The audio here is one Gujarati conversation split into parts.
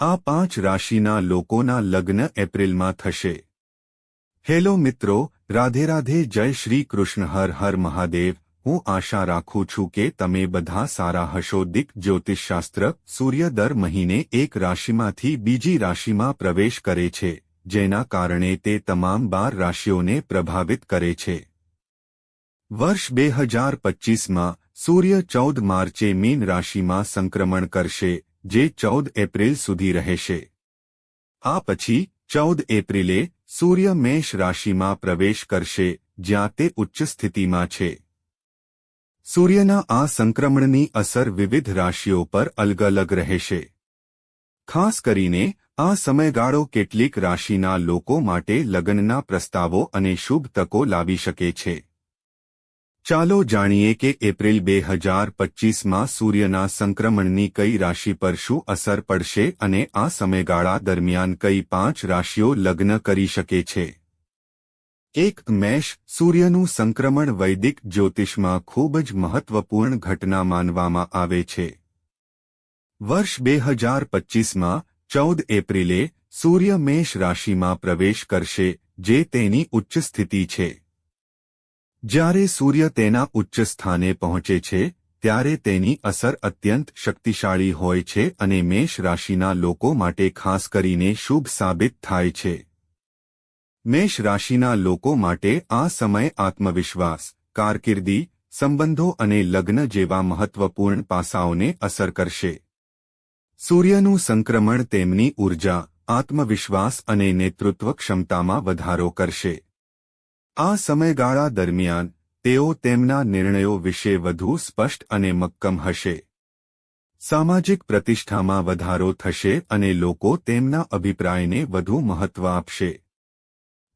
આ પાંચ રાશિના લોકોના લગ્ન એપ્રિલમાં થશે. હેલો મિત્રો, રાધે રાધે જય શ્રી કૃષ્ણ, હર હર મહાદેવ. હું આશા રાખું છું કે તમે બધા સારા હશો. દિક જ્યોતિષશાસ્ત્ર સૂર્ય દર મહિને એક રાશિમાંથી બીજી રાશિમાં પ્રવેશ કરે છે, જેના કારણે તે તમામ બાર રાશિઓને પ્રભાવિત કરે છે. વર્ષ બે હજાર પચ્ચીસમાં સૂર્ય ચૌદ માર્ચે મીન રાશિમાં સંક્રમણ કરશે જે ચૌદ એપ્રિલ સુધી રહેશે. આ પછી ચૌદ એપ્રિલે સૂર્ય મેષ રાશિમાં પ્રવેશ કરશે, જ્યાં તે ઉચ્ચ સ્થિતિમાં છે. સૂર્યના આ સંક્રમણની અસર વિવિધ રાશિઓ પર અલગ અલગ રહેશે. ખાસ કરીને, આ સમયગાળો કેટલીક રાશિના લોકો માટે લગ્નના પ્રસ્તાવો અને શુભ તકો લાવી શકે છે. ચાલો જાણીએ કે એપ્રિલ બે હજાર પચ્ચીસમાં સૂર્યના સંક્રમણની કઈ રાશિ પર શું અસર પડશે અને આ સમયગાળા દરમિયાન કઈ પાંચ રાશિઓ લગ્ન કરી શકે છે. એક, મેષ. સૂર્યનું સંક્રમણ વૈદિક જ્યોતિષમાં ખૂબ જ મહત્વપૂર્ણ ઘટના માનવામાં આવે છે. વર્ષ બે હજાર પચ્ચીસમાં ચૌદ એપ્રિલે સૂર્ય મેષ રાશિમાં પ્રવેશ કરશે, જે તેની ઉચ્ચ સ્થિતિ છે. જ્યારે સૂર્ય તેના ઉચ્ચ સ્થાને પહોંચે છે, ત્યારે તેની અસર અત્યંત શક્તિશાળી હોય છે અને મેષ રાશિના લોકો માટે ખાસ કરીને શુભ સાબિત થાય છે. મેષ રાશિના લોકો માટે આ સમય આત્મવિશ્વાસ, કારકિર્દી, સંબંધો અને લગ્ન જેવા મહત્વપૂર્ણ પાસાઓને અસર કરશે. સૂર્યનું સંક્રમણ તેમની ઊર્જા, આત્મવિશ્વાસ અને નેતૃત્વ ક્ષમતામાં વધારો કરશે. આ સમયગાળા દરમિયાન, તેઓ તેમના નિર્ણયો વિશે વધુ સ્પષ્ટ અને મક્કમ હશે. સામાજિક પ્રતિષ્ઠામાં વધારો થશે અને લોકો તેમના અભિપ્રાયને વધુ મહત્વ આપશે.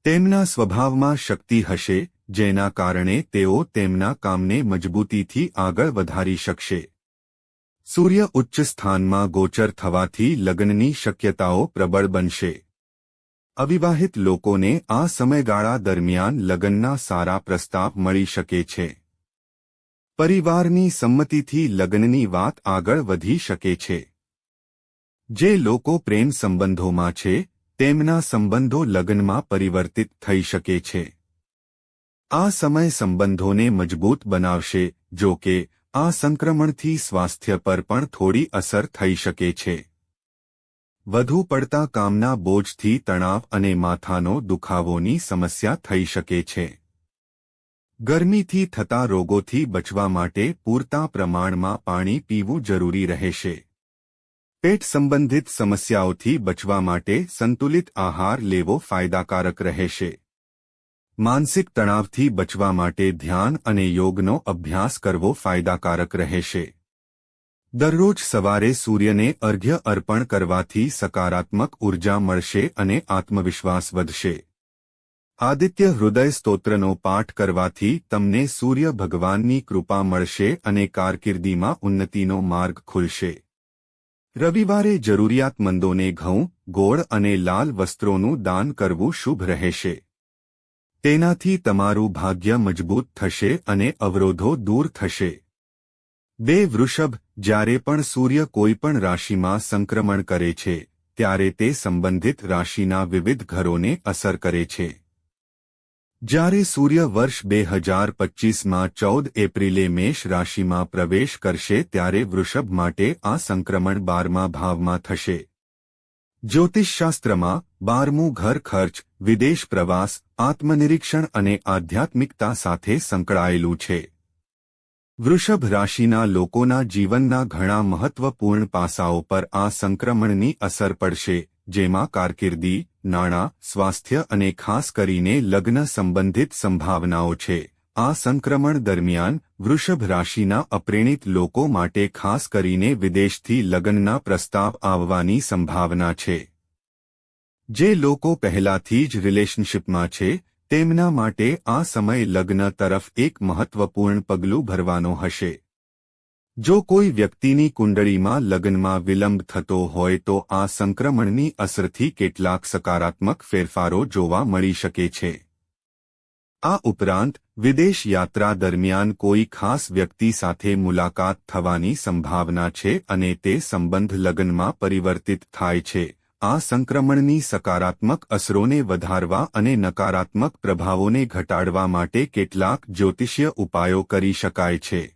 તેમના સ્વભાવમાં શક્તિ હશે, જેના કારણે તેઓ તેમના કામને મજબૂતીથી આગળ વધારી શકશે. સૂર્ય ઉચ્ચ સ્થાનમાં ગોચર થવાથી લગ્નની શક્યતાઓ પ્રબળ બનશે. અવિવાહિત લોકોને આ સમયગાળા દરમિયાન લગ્નના સારા પ્રસ્તાવ મળી શકે છે. પરિવારની સંમતિથી લગ્નની વાત આગળ વધી શકે છે. જે લોકો પ્રેમ સંબંધોમાં છે, તેમના સંબંધો લગ્નમાં પરિવર્તિત થઈ શકે છે. આ સમય સંબંધોને મજબૂત બનાવશે, જો કે આ સંક્રમણથી સ્વાસ્થ્ય પર પણ થોડી અસર થઈ શકે છે. વધુ પડતા કામના બોજથી તણાવ અને માથાનો દુખાવોની સમસ્યા થઈ શકે છે. ગરમીથી થતા રોગોથી બચવા માટે પૂરતા પ્રમાણમાં પાણી પીવું જરૂરી રહેશે. પેટ સંબંધિત સમસ્યાઓથી બચવા માટે સંતુલિત આહાર લેવો ફાયદાકારક રહેશે. માનસિક તણાવથી બચવા માટે ધ્યાન અને યોગનો અભ્યાસ કરવો ફાયદાકારક રહેશે. દરરોજ સવારે સૂર્યને અર્ઘ્ય અર્પણ કરવાથી સકારાત્મક ઊર્જા મળશે અને આત્મવિશ્વાસ વધશે. આદિત્ય હૃદય સ્તોત્રનો પાઠ કરવાથી તમને સૂર્ય ભગવાનની કૃપા મળશે અને કારકિર્દીમાં ઉન્નતિનો માર્ગ ખુલશે. રવિવારે જરૂરિયાતમંદોને ઘઉં, ગોળ અને લાલ વસ્ત્રોનું દાન કરવું શુભ રહેશે. તેનાથી તમારું ભાગ્ય મજબૂત થશે અને અવરોધો દૂર થશે. બે વૃષભ, જ્યારે પણ સૂર્ય કોઈપણ રાશિમાં સંક્રમણ કરે છે, ત્યારે તે સંબંધિત રાશિના વિવિધ ઘરોને અસર કરે છે. જ્યારે સૂર્ય વર્ષ બે હજાર પચ્ચીસમાં ચૌદ એપ્રિલે મેષ રાશિમાં પ્રવેશ કરશે, ત્યારે વૃષભ માટે આ સંક્રમણ બારમા ભાવમાં થશે. જ્યોતિષશાસ્ત્રમાં, બારમું ઘર ખર્ચ, વિદેશ પ્રવાસ, આત્મનિરીક્ષણ અને આધ્યાત્મિકતા સાથે સંકળાયેલું છે. વૃષભ રાશિના લોકોના જીવનના ઘણા મહત્વપૂર્ણ પાસાઓ પર આ સંક્રમણની અસર પડશે, જેમાં કારકિર્દી, નાણાં, સ્વાસ્થ્ય અને ખાસ કરીને લગ્ન સંબંધિત સંભાવનાઓ છે. આ સંક્રમણ દરમિયાન વૃષભ રાશિના અપ્રેણિત લોકો માટે ખાસ કરીને વિદેશથી લગ્નના પ્રસ્તાવ આવવાની સંભાવના છે. જે લોકો પહેલાથી જ રિલેશનશિપમાં છે તેમના માટે આ સમય લગ્ન તરફ એક મહત્વપૂર્ણ પગલું ભરવાનો હશે. જો કોઈ વ્યક્તિની કુંડળીમાં લગ્નમાં વિલંબ થતો હોય તો આ સંક્રમણની અસરથી કેટલાક સકારાત્મક ફેરફારો જોવા મળી શકે છે. આ ઉપરાંત, વિદેશ યાત્રા દરમિયાન કોઈ ખાસ વ્યક્તિ સાથે મુલાકાત થવાની સંભાવના છે અને તે સંબંધ લગ્નમાં પરિવર્તિત થાય છે. આ સંક્રમણની સકારાત્મક અસરોને વધારવા અને નકારાત્મક પ્રભાવોને ઘટાડવા માટે કેટલાક જ્યોતિષીય ઉપાયો કરી શકાય છે.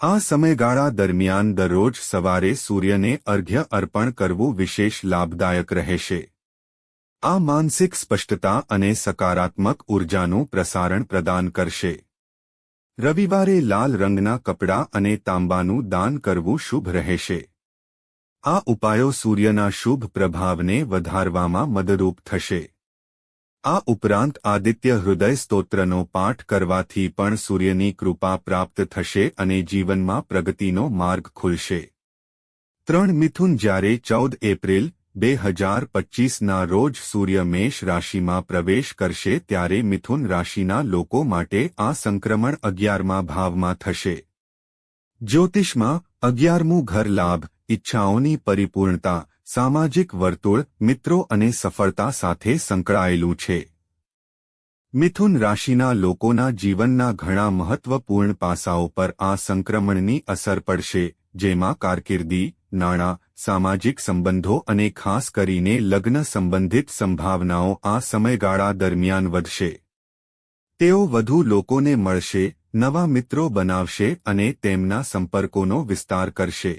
આ સમયગાળા દરમિયાન દરરોજ સવારે સૂર્યને અર્ઘ્ય અર્પણ કરવું વિશેષ લાભદાયક રહેશે. આ માનસિક સ્પષ્ટતા અને સકારાત્મક ઉર્જાનું પ્રસારણ પ્રદાન કરશે. રવિવારે લાલ રંગના કપડાં અને તાંબાનું દાન કરવું શુભ રહેશે. આ ઉપાયો સૂર્યના શુભ પ્રભાવને વધારવામાં મદદરૂપ થશે. આ ઉપરાંત આદિત્ય હૃદય સ્તોત્રનો પાઠ કરવાથી પણ સૂર્યની કૃપા પ્રાપ્ત થશે અને જીવનમાં પ્રગતિનો માર્ગ ખુલશે. ત્રણ મિથુન જ્યારે ચૌદ એપ્રિલ, બે હજાર પચીસના રોજ સૂર્ય મેષ રાશિમાં પ્રવેશ કરશે ત્યારે મિથુન રાશિના લોકો માટે આ સંક્રમણ અગિયારમા ભાવમાં થશે. જ્યોતિષમાં અગિયારમું ઘર લાભ ઇચ્છાઓની પરિપૂર્ણતા, સામાજિક વર્તુળ, મિત્રો અને સફળતા સાથે સંકળાયેલું છે. મિથુન રાશિના લોકોના જીવનના ઘણા મહત્વપૂર્ણ પાસાઓ પર આ સંક્રમણની અસર પડશે, જેમાં કારકિર્દી, નાણાં, સામાજિક સંબંધો અને ખાસ કરીને લગ્ન સંબંધિત સંભાવનાઓ આ સમયગાળા દરમિયાન વધશે. તેઓ વધુ લોકોને મળશે, નવા મિત્રો બનાવશે અને તેમના સંપર્કોનો વિસ્તાર કરશે.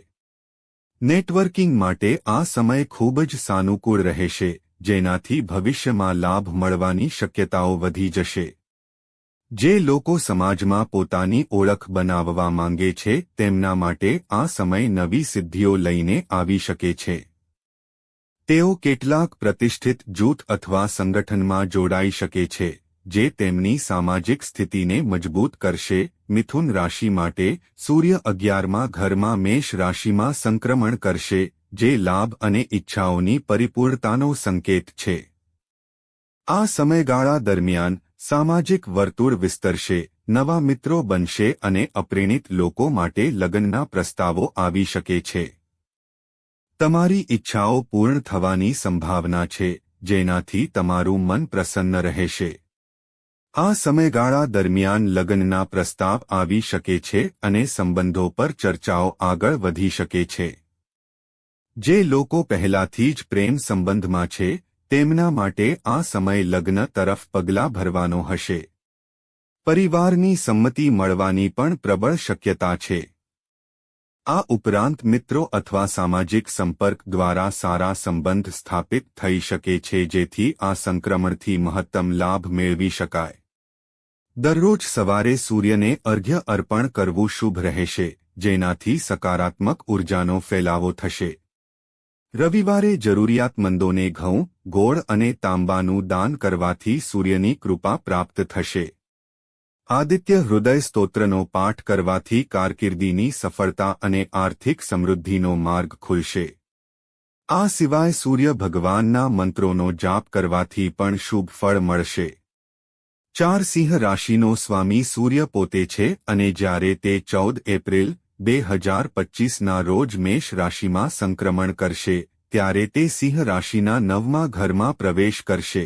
નેટવર્કિંગ માટે આ સમય ખૂબ જ સાનુકૂળ રહેશે, જેનાથી ભવિષ્યમાં લાભ મળવાની શક્યતાઓ વધી જશે. જે લોકો સમાજમાં પોતાની ઓળખ બનાવવા માંગે છે, તેમના માટે આ સમય નવી સિદ્ધિઓ લઈને આવી શકે છે. તેઓ કેટલાક પ્રતિષ્ઠિત જૂથ અથવા સંગઠનમાં જોડાઈ શકે છે. જે તેમની સામાજિક સ્થિતિને મજબૂત કરશે, મિથુન રાશિ માટે સૂર્ય અગિયારમાં ઘરમાં મેષ રાશિમાં સંક્રમણ કરશે, જે લાભ અને ઇચ્છાઓની પરિપૂર્ણતાનો સંકેત છે. આ સમયગાળા દરમિયાન સામાજિક વર્તુળ વિસ્તરશે, નવા મિત્રો બનશે અને અપ્રેણિત લોકો માટે લગ્નના પ્રસ્તાવો આવી શકે છે. તમારી ઈચ્છાઓ પૂર્ણ થવાની સંભાવના છે, જેનાથી તમારું મન પ્રસન્ન રહેશે. આ સમયગાળા દરમિયાન લગ્નના પ્રસ્તાવ આવી શકે છે અને સંબંધો પર ચર્ચાઓ આગળ વધી શકે છે. જે લોકો પહેલાથી જ પ્રેમ સંબંધમાં છે, તેમના માટે આ સમય લગ્ન તરફ પગલાં ભરવાનો હશે. પરિવારની સંમતિ મળવાની પણ પ્રબળ શક્યતા છે. આ ઉપરાંત મિત્રો અથવા સામાજિક સંપર્ક દ્વારા સારા સંબંધ સ્થાપિત થઈ શકે છે જેથી આ સંક્રમણથી મહત્તમ લાભ મેળવી શકાય. દરરોજ સવારે સૂર્યને અર્ઘ્ય અર્પણ કરવું શુભ રહેશે, જેનાથી સકારાત્મક ઉર્જાનો ફેલાવો થશે. રવિવારે જરૂરિયાતમંદોને ઘઉં, ગોળ અને તાંબાનું દાન કરવાથી સૂર્યની કૃપા પ્રાપ્ત થશે. આદિત્ય હૃદય સ્તોત્રનો પાઠ કરવાથી કારકિર્દીની સફળતા અને આર્થિક સમૃદ્ધિનો માર્ગ ખુલશે. આ સિવાય સૂર્ય ભગવાનના મંત્રોનો જાપ કરવાથી પણ શુભ ફળ મળશે. ચાર સિંહ રાશિનો સ્વામી સૂર્ય પોતે છે અને જ્યારે તે ચૌદ એપ્રિલ બે હજાર પચીસના રોજ મેષ રાશિમાં સંક્રમણ કરશે, ત્યારે તે સિંહ રાશિના નવમા ઘરમાં પ્રવેશ કરશે.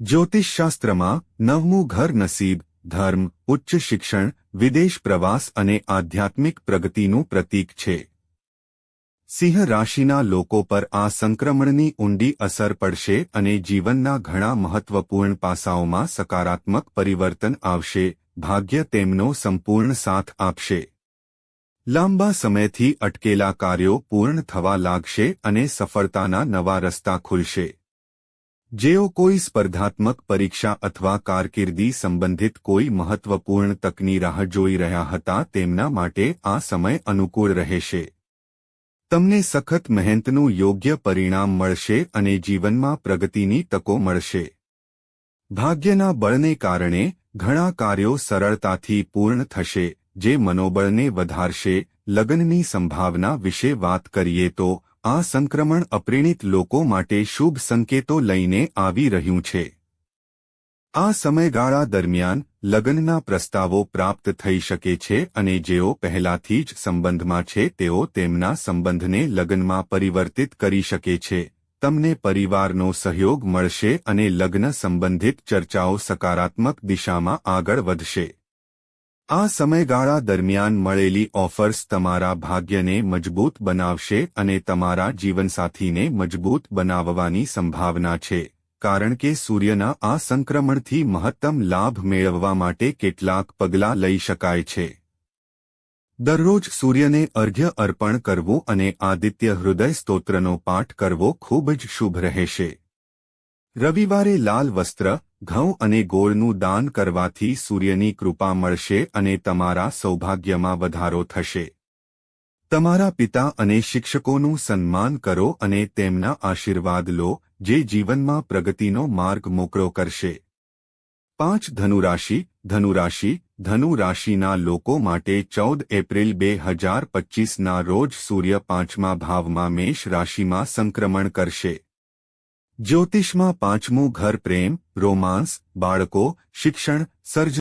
જ્યોતિષશાસ્ત્રમાં નવમું ઘર નસીબ, ધર્મ, ઉચ્ચ શિક્ષણ, વિદેશ પ્રવાસ અને આધ્યાત્મિક પ્રગતિનું પ્રતીક છે. સિંહ રાશિના લોકો પર આ સંક્રમણની ઊંડી અસર પડશે અને જીવનના ઘણા મહત્વપૂર્ણ પાસાઓમાં સકારાત્મક પરિવર્તન આવશે, ભાગ્ય તેમનો સંપૂર્ણ સાથ આપશે. લાંબા સમયથી અટકેલા કાર્યો પૂર્ણ થવા લાગશે અને સફળતાના નવા રસ્તા ખુલશે. જેઓ કોઈ સ્પર્ધાત્મક પરીક્ષા અથવા કારકિર્દી સંબંધિત કોઈ મહત્વપૂર્ણ તકની રાહ જોઈ રહ્યા હતા તેમના માટે આ સમય અનુકૂળ રહેશે. તમને સખત મહેનતનું યોગ્ય પરિણામ મળશે અને જીવનમાં પ્રગતિની તકો મળશે. ભાગ્યના બળને કારણે ઘણા કાર્યો સરળતાથી પૂર્ણ થશે, જે મનોબળને વધારશે. લગ્નની સંભાવના વિશે વાત કરીએ તો, આ સંક્રમણ અપ્રેણિત લોકો માટે શુભ સંકેતો લઈને આવી રહ્યું છે. આ સમયગાળા દરમિયાન લગ્નના પ્રસ્તાવો પ્રાપ્ત થઈ શકે છે અને જેઓ પહેલાથી જ સંબંધમાં છે તેઓ તેમના સંબંધને લગ્નમાં પરિવર્તિત કરી શકે છે. તમને પરિવારનો સહયોગ મળશે અને લગ્ન સંબંધિત ચર્ચાઓ સકારાત્મક દિશામાં આગળ વધશે. આ સમયગાળા દરમિયાન મળેલી ઓફર્સ તમારા ભાગ્યને મજબૂત બનાવશે અને તમારા જીવનસાથીને મજબૂત બનાવવાની સંભાવના છે. કારણ કે સૂર્યના આ સંક્રમણથી મહત્તમ લાભ મેળવવા માટે કેટલાક પગલાં લઈ શકાય છે. દરરોજ સૂર્યને અર્ઘ્ય અર્પણ કરવું અને આદિત્ય હૃદય સ્તોત્રનો પાઠ કરવો ખૂબ જ શુભ રહેશે. રવિવારે લાલ વસ્ત્ર, ઘઉં અને ગોળનું દાન કરવાથી સૂર્યની કૃપા મળશે અને તમારા સૌભાગ્યમાં વધારો થશે. તમારા પિતા અને શિક્ષકોનું સન્માન કરો અને તેમના આશીર્વાદ લો, જે જીવનમાં પ્રગતિનો માર્ગ મોકળો કરશે. પાંચ ધનુરાશિ ધનુરાશિ ધનુ રાશિના લોકો માટે ચૌદ એપ્રિલ બે હજાર પચીસના રોજ સૂર્ય પાંચમા ભાવમાં મેષ રાશિમાં સંક્રમણ કરશે. જ્યોતિષમાં પાંચમું ઘર પ્રેમ રોમાન્સ બાળકો, શિક્ષણ સર્જન